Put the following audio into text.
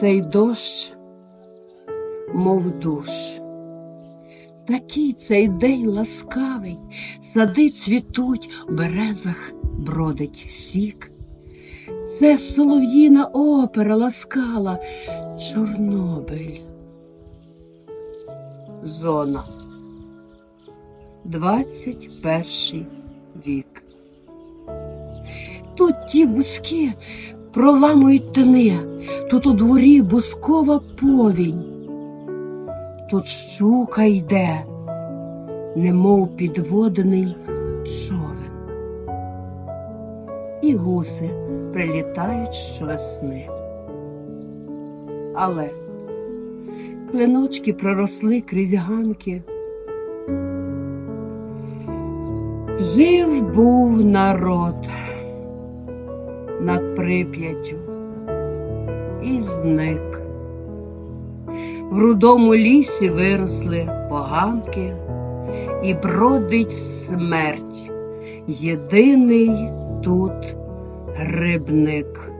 Цей дощ, мов душ. Такий цей день ласкавий, сади цвітуть, в березах бродить сік. Це солов'їна опера ласкала Чорнобиль. Зона. 21 вік. Тут ті бузки проламують тини, тут у дворі бускова повінь. Тут щука йде, немов підводений човен. І гуси прилітають щовесни. Але клиночки проросли крізь ганки. Жив був народ над прип'яттю і зник. В рудому лісі виросли поганки, і бродить смерть, єдиний тут грибник.